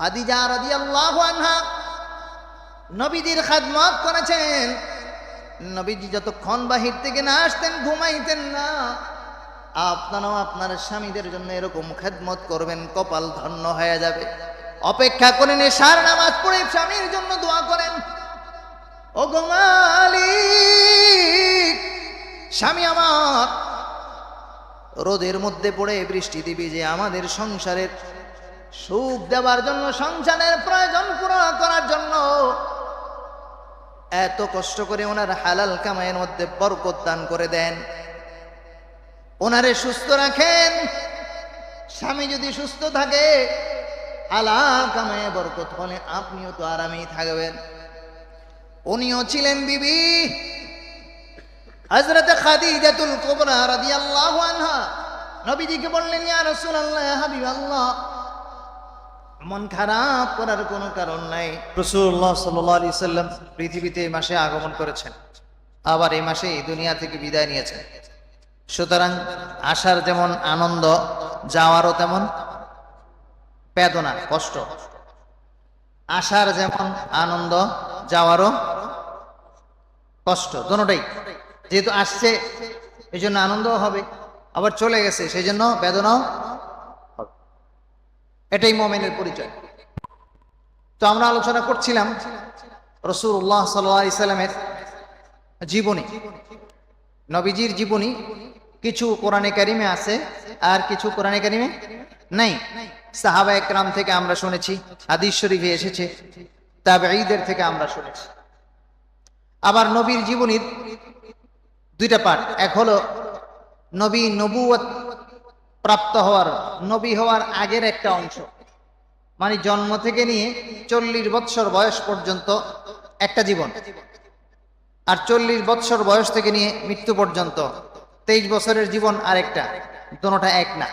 খাদিজা রাদিয়াল্লাহু আনহা নবীজির খাদমত করেছেন। নবীজি যতক্ষণ বাহির থেকে না আসতেন, ঘুমাইতেন না। আপনারাও আপনার স্বামীদের জন্য এরকম খেদমত করবেন, কপাল ধন্য হয়ে যাবে। অপেক্ষা করেন সার নামাজ পড়ে স্বামীর জন্য দোয়া করেন। ও গো মালিক, স্বামী আমার, রোদের মধ্যে পড়ে বৃষ্টি দিবি যে আমাদের সংসারের সুখ দেওয়ার জন্য, সংসারের প্রয়োজন পূরণ করার জন্য এত কষ্ট করে ওনার হালাল কামাইয়ের মধ্যে বরকত দান করে দেন। ওনারে সুস্থ রাখেন। স্বামী যদি সুস্থ থাকে, হালাল কামাইয়ে বরকত হলে আপনিও তো আরামেই থাকবেন। উনিও ছিলেন বিবি হজরত খাদিজাতুল কুবরা রাদিয়াল্লাহু আনহা। নবীজিকে বললেন, ইয়া রাসূলুল্লাহ, হাবিবাল্লাহ। মন খারাপ করার কোনো কারণ নাই। রসুল্লাহ সাল্লি সাল্লাম পৃথিবীতে এই মাসে আগমন করেছেন, আবার এই মাসে এই দুনিয়া থেকে বিদায় নিয়েছেন। সুতরাং আসার যেমন আনন্দ, যাওয়ারও তেমন বেদনা, কষ্ট। আসার যেমন আনন্দ, যাওয়ারও কষ্ট দোনোটাই যেহেতু আসছে এই জন্য আনন্দও হবে, আবার চলে গেছে সেই জন্য বেদনাও এটাই মোমেনের পরিচয়। তো আমরা আলোচনা করছিলাম রসুল্লাহ সাল্লামের জীবনী। নবীজির জীবনী কিছু কোরআনে কারিমে আছে আর কিছু কোরআনে কারিমে নাই। সাহাবা একরাম থেকে আমরা শুনেছি, হাদিস শরীফে এসেছে তবে ঈদের থেকে আমরা শুনেছি। আবার নবীর জীবনীর দুইটা পার্ট, এক হলো নবী নবুয়ত প্রাপ্ত হওয়ার, নবী হওয়ার আগের একটা অংশ। মানে জন্ম থেকে নিয়ে চল্লিশ বৎসর বয়স পর্যন্ত একটা জীবন। আর চল্লিশ বৎসর বয়স থেকে নিয়ে মৃত্যু পর্যন্ত তেইশ বছরের জীবন আরেকটা দোনোটা এক না।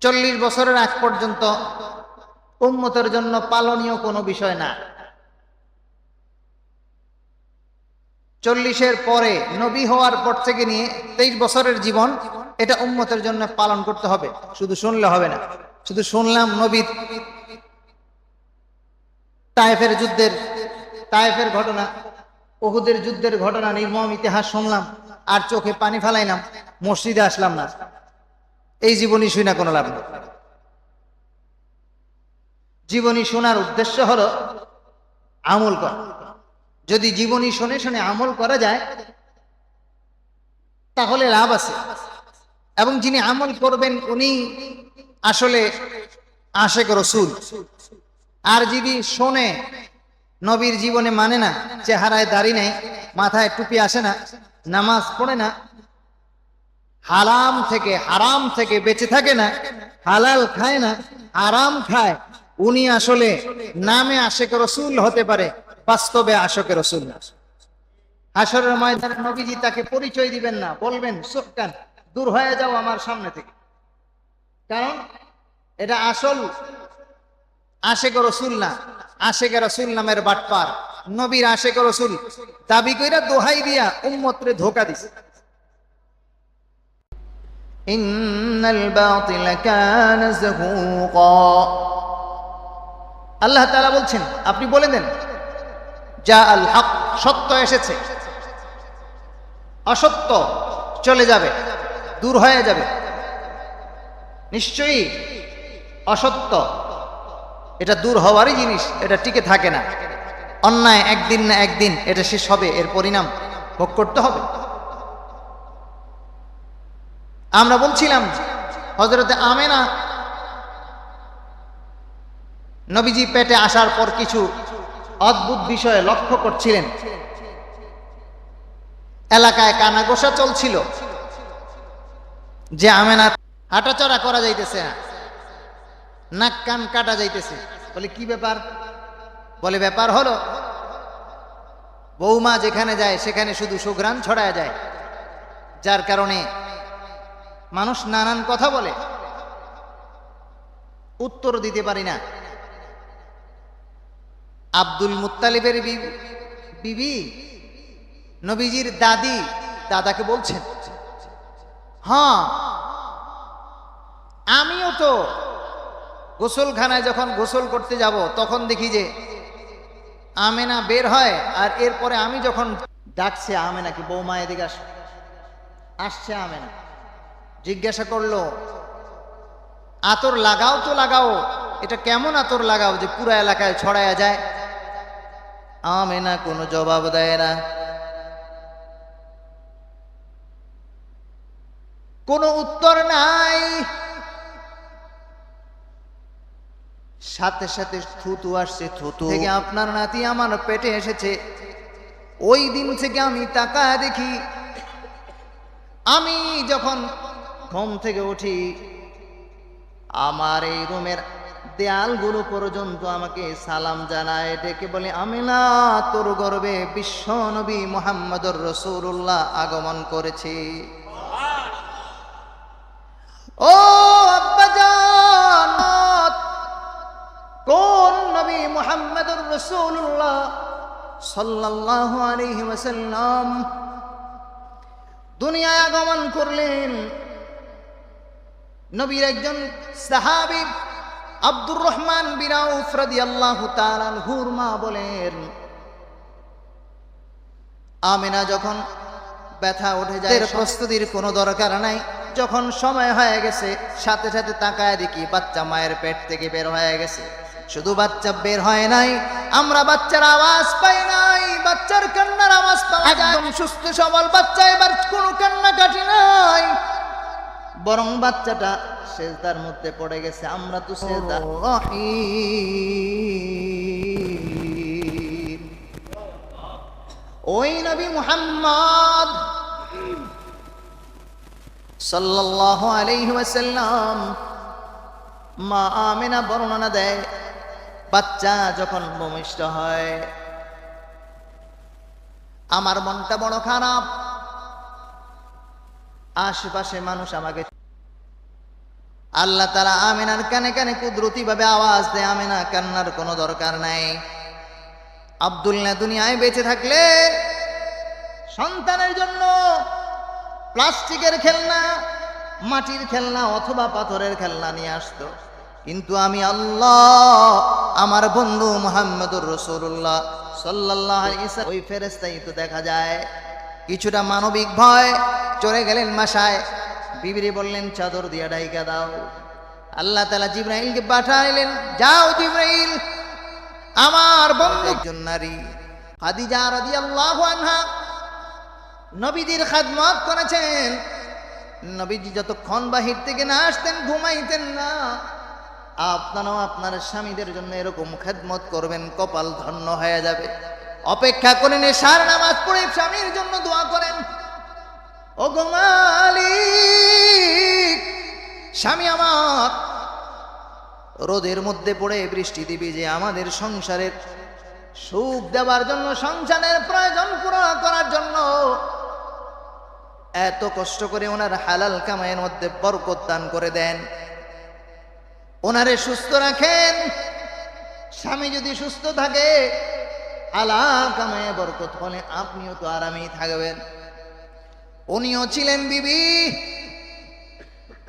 চল্লিশ বছরের আগ পর্যন্ত উন্মতের জন্য পালনীয় কোনো বিষয় না। চল্লিশের পরে নবী হওয়ার পর থেকে নিয়ে তেইশ বছরের জীবন এটা উম্মতের জন্য পালন করতে হবে। শুধু শুনলে হবে না। শুধু শুনলাম নবী তায়েফের যুদ্ধের, তায়েফের ঘটনা ওহুদের যুদ্ধের ঘটনা, নির্মম ইতিহাস শুনলাম, আর চোখে পানি ফেলাইলাম, মসজিদে আসলাম না। এই জীবনী শুই না কোনো লাভ নেই। জীবনী শোনার উদ্দেশ্য হলো আমল করা। যদি জীবনী শুনে শুনে আমল করা যায়, তাহলে লাভ আছে। এবং যিনি আমল করবেন উনি আসলে আশেক রসুল। আর যদি শোনে, নবীর জীবনে মানে না, চেহারায় দাড়ি নেই, মাথায় টুপি আসে না, নামাজ পড়ে না হারাম থেকে হারাম থেকে বেঁচে থাকে না, হালাল খায় না আরাম খায়, উনি আসলে নামে আশেক রসুল হতে পারে, বাস্তবে আশকে রসুল। না হাসরের ময়দানে নবীজি তাকে পরিচয় দিবেন না, বলবেন সুকান দূর হয়ে যাও আমার সামনে থেকে। কারণ এটা আসল আশেক রসুল না, আশেক রসুল নামের বাটপার। নবীর আশেক রসুল। দাবি কইরা দোহাই দিয়া উম্মতরে ধোকা দিছে। আল্লাহ তাআলা বলছেন, আপনি বলে দেন, যা আল হক, সত্য এসেছে। অসত্য চলে যাবে। দূর হয়ে যাবে। নিশ্চয়ই অসত্য। এটা দূর হওয়ারই জিনিস, এটা টিকে থাকে না। অন্যায় একদিন না একদিন, এটা শেষ হবে, এর পরিণাম ভোগ করতে হবে। আমরা বলছিলাম হজরতে আমেনা নবীজি পেটে আসার পর কিছু অদ্ভুত বিষয়ে লক্ষ্য করছিলেন। এলাকায় কানাগোসা চলছিল। যে আমেনা হাঁটাচড়া করা যাইতেছে নাক কান কাটা যাইতেছে। বলে, কি ব্যাপার? বলে, ব্যাপার হলো, বৌমা যেখানে যায়, সেখানে শুধু সুঘ্রাণ ছড়ায় যায়। যার কারণে মানুষ নানান কথা বলে, উত্তর দিতে পারি না। আব্দুল মুত্তালিবের বি- বিবি, নবীজির দাদি, দাদাকে বলছেন হ্যাঁ। আমিও তো গোসলখানায় যখন গোসল করতে যাব, তখন দেখি যে আমেনা বের হয় আর এরপরে আমি যখন ডাকছে আমেনা কি, বৌমা এদিকে আস। আসছে আমেনা। জিজ্ঞাসা করল, আতর লাগাও তো লাগাও, এটা কেমন আতর লাগাও যে পুরো এলাকায় ছড়ায়া যায়? আমেনা কোনো জবাব দেয় না। কোনো উত্তর নাই। সাথে সাথে থুতু আসছে, থুতু থেকে আপনার নাতি আমার পেটে এসেছে। ওই দিন থেকে আমি তাকায় দেখি, আমি যখন ঘুম থেকে উঠি, আমার এই রুমের দেয়ালগুলো পর্যন্ত আমাকে সালাম জানায়, ডেকে বলে আমি না তোর গর্বে বিশ্ব নবী মোহাম্মদুর রসুল্লাহ আগমন করেছি। ও কোন নবী মুহাম্মদুর রাসূলুল্লাহ সাল্লাল্লাহু আলাইহি ওয়াসাল্লাম দুনিয়ায় আগমন করলেন? নবীর একজন সাহাবী আব্দুর রহমান বিন আউফ রাদিয়াল্লাহু তাআলা আনহুর মা বলেন, আমিনা যখন ব্যথা উঠে যায় প্রস্তুতির কোনো দরকার নাই। যখন সময় হয়ে গেছে সাথে সাথে তাকায় দেখি বাচ্চা মায়ের পেট থেকে বের হয়ে গেছে। শুধু বাচ্চা বের হয় নাই আমরা বাচ্চার আওয়াজ পাই নাই বাচ্চার কান্নার আওয়াজ পাওয়া যায়। একদম। সুস্থ সবল বাচ্চা এবার কোনো কান্না কাটি নাই। বরং বাচ্চাটা সেজদার মধ্যে পড়ে গেছে আমরা তো সেজদা। রহিম। ওই নবী মুহাম্মদ ওয়াসাল্লাম, মা আমিনা বর্ণনা দেয়, বাচ্চা যখন ভূমিষ্ঠ হয়, আমার মনটা বড় খারাপ। আশেপাশে মানুষ আমাকে আল্লাহ তারা আমিনার কানে কানে কুদরতি ভাবে আওয়াজ দেয়, আমিনা কান্নার কোনো দরকার নাই। আব্দুল্লাহ দুনিয়ায় বেঁচে থাকলে সন্তানের জন্য প্লাস্টিকের খেলনা, মাটির খেলনা অথবা পাথরের খেলনা নিয়ে আসতো। কিন্তু আমি আল্লাহ, আমার বন্ধু মোহাম্মদুর রসুল্লাহ সাল্লাহ ওই ফেরেস্তাই তো দেখা যায়, কিছুটা মানবিক ভয় চলে গেলেন মাসায় বিবিরি বললেন, চাদর দিয়া ডাইকা দাও। আল্লাহ তালা জিব্রাইলকে পাঠাইলেন, যাও জিব্রাইল, আমার বন্ধু একজন নারী। খাদিজা রাদিয়াল্লাহু আনহা নবীজির খাদমত করেছেন। নবীজি যতক্ষণ বাহির থেকে না আসতেন, ঘুমাইতেন না। আপনারাও আপনার স্বামীদের জন্য এরকম খেদমত করবেন, কপাল ধন্য হয়ে যাবে। অপেক্ষা করেন সার নামাজ পড়ে স্বামীর জন্য দোয়া করেন। ও গোমালিক স্বামী আমার, রোদের মধ্যে পড়ে বৃষ্টি দিবি যে আমাদের সংসারের সুখ দেওয়ার জন্য, সংসারের প্রয়োজন পূরণ করার জন্য। এত কষ্ট করে ওনার হালাল কামাইয়ের মধ্যে বরকত দান করে দেন। ওনারে সুস্থ রাখেন। স্বামী যদি সুস্থ থাকে, হালাল কামাইয়ে বরকত হলে আপনিও তো আরামেই থাকবেন। উনিও ছিলেন বিবি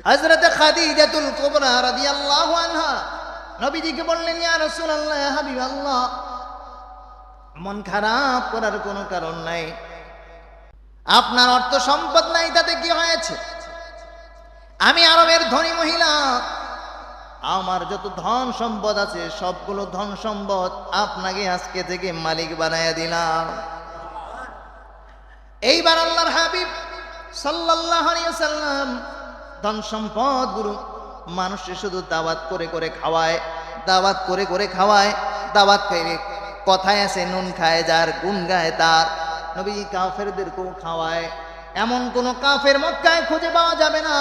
হজরত খাদিজাতুল কুবরা রাদিয়াল্লাহু আনহা। নবীজিকে বললেন, ইয়া রাসূলুল্লাহ হাবিবাল্লাহ, মন খারাপ করার কোনো কারণ নাই। আপনার অর্থ সম্পদ নাই, তাতে কি হয়েছে? আমি আরবের ধনী মহিলা। আমার যত ধন সম্পদ আছে, সবগুলো ধন সম্পদ আপনাকে আজকে থেকে মালিক বানায় দিলাম। এইবার আল্লাহর হাবিব সাল্লাম ধন সম্পদ গুরু মানুষকে শুধু দাওয়াত করে করে খাওয়ায়, দাওয়াত করে করে খাওয়ায়, দাওয়াত খাইলে কথায় আছে, নুন খায় যার গুন গায় তার। নবী কাফেরদেরকেও খাওয়ায়? এমন কোন কাফের মক্কায় খুঁজে পাওয়া যাবে না।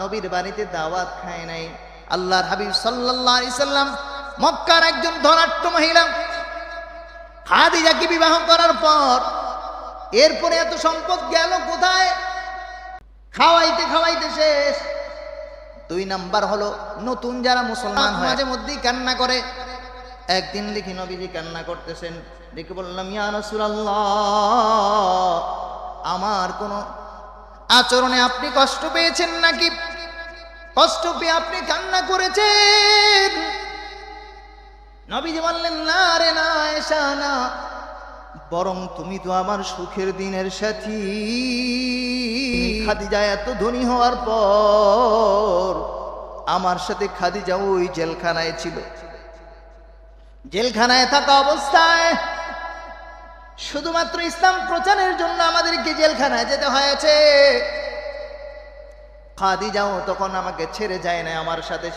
নবীর বাড়িতে দাওয়াত খায় নাই। আল্লাহর হাবিব সাল্লাল্লাহু আলাইহি সাল্লাম মক্কার একজন ধনাট্য মহিলা খাদিজাকে বিবাহ করার পর এরপরে এত সম্পদ গেল কোথায়? খাওয়াইতে খাওয়াইতে শেষ। দুই নাম্বার হলো নতুন যারা মুসলমান মাঝে মধ্যেই কান্না করে। একদিন দেখি নবীজি কান্না করতেছেন। দেখে বললাম, ইয়া আমার কোনো আচরণে আপনি কষ্ট পেয়েছেন নাকি? কষ্ট পেয়ে আপনি কান্না করেছেন? নবীজি বললেন, না রে না এসা না, বরং তুমি তো আমার সুখের দিনের সাথী। খাদিজা এত ধনী হওয়ার পর আমার সাথে খাদিজা ওই জেলখানায় ছিল। জেলখানায় থাকা অবস্থায় শুধুমাত্র ইসলাম প্রচারের জন্য আমাদেরকে জেলখানায় যেতে হয়েছে। খাদিজাও তখন আমাকে ছেড়ে যায় না আমার সাথে